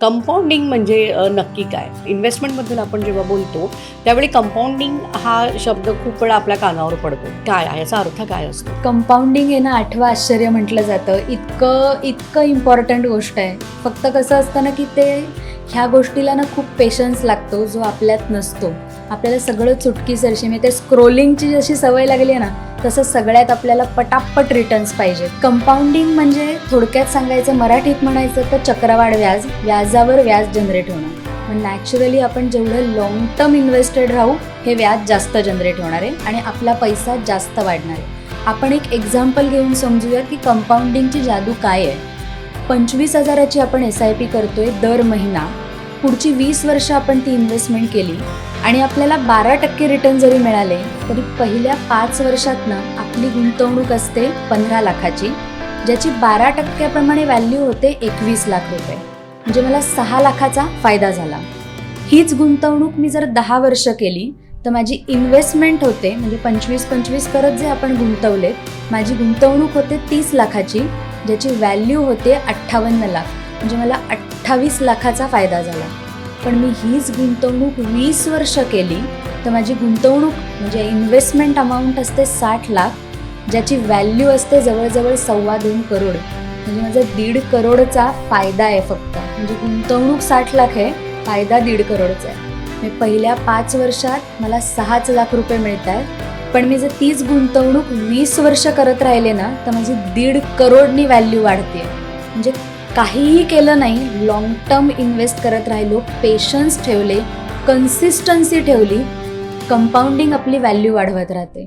Compounding म्हणजे नक्की काय? इन्व्हेस्टमेंटबद्दल आपण जेव्हा बोलतो त्यावेळी कंपाऊंडिंग हा शब्द खूप वेळा आपल्या कानावर पडतो. काय याचा अर्थ काय असतो? कंपाऊंडिंग हे ना आठवं आश्चर्य म्हटलं जातं. इतकं इतकं इम्पॉर्टंट गोष्ट आहे. फक्त कसं असतं ना की ते ह्या गोष्टीला ना खूप पेशन्स लागतो जो आपल्यात नसतो. आपल्याला सगळं चुटकी सरशी म्हणजे ते स्क्रोलिंगची जशी सवय लागली आहे ना तसं सगळ्यात आपल्याला पटापट रिटर्न्स पाहिजेत. कंपाऊंडिंग म्हणजे थोडक्यात सांगायचं मराठीत म्हणायचं तर चक्रवाढ व्याज व्याजावर व्याज जनरेट होणं मग नॅचरली आपण जेवढं लॉंग टर्म इन्व्हेस्टेड राहू हे व्याज जास्त जनरेट होणार आहे आणि आपला पैसा जास्त वाढणार आहे. आपण एक एक्झाम्पल घेऊन समजूया की कंपाऊंडिंगची जादू काय आहे. पंचवीस हजाराची आपण एस आय पी करतोय दर महिना. पुढची वीस वर्ष आपण ती इन्व्हेस्टमेंट केली आणि आपल्याला बारा टक्के रिटर्न जरी मिळाले तरी पहिल्या पाच वर्षातनं आपली गुंतवणूक असते पंधरा लाखाची ज्याची बारा टक्क्याप्रमाणे व्हॅल्यू होते एकवीस लाख रुपये. म्हणजे मला सहा लाखाचा फायदा झाला. हीच गुंतवणूक मी जर दहा वर्ष केली तर माझी इन्व्हेस्टमेंट होते म्हणजे पंचवीस पंचवीस करत जे आपण गुंतवलेत माझी गुंतवणूक होते तीस लाखाची ज्याची व्हॅल्यू होते अठ्ठावन्न लाख. म्हणजे मला अठ्ठावीस लाखाचा फायदा झाला. पण मी हीच गुंतवणूक वीस वर्ष केली तर माझी गुंतवणूक म्हणजे इन्व्हेस्टमेंट अमाऊंट असते साठ लाख ज्याची व्हॅल्यू असते जवळजवळ सव्वा दोन करोड. म्हणजे माझा दीड करोडचा फायदा आहे फक्त. म्हणजे गुंतवणूक साठ लाख आहे फायदा दीड करोडचा आहे. मी पहिल्या पाच वर्षात मला सहाच लाख रुपये मिळत आहेत पण मी जर तीच गुंतवणूक वीस वर्ष करत राहिले ना तर माझी दीड करोडनी व्हॅल्यू वाढते म्हणजे काहीही केलं नाही लॉंग टर्म इन्व्हेस्ट करत राहिलो पेशन्स ठेवले कन्सिस्टन्सी ठेवली कंपाऊंडिंग आपली व्हॅल्यू वाढवत राहते.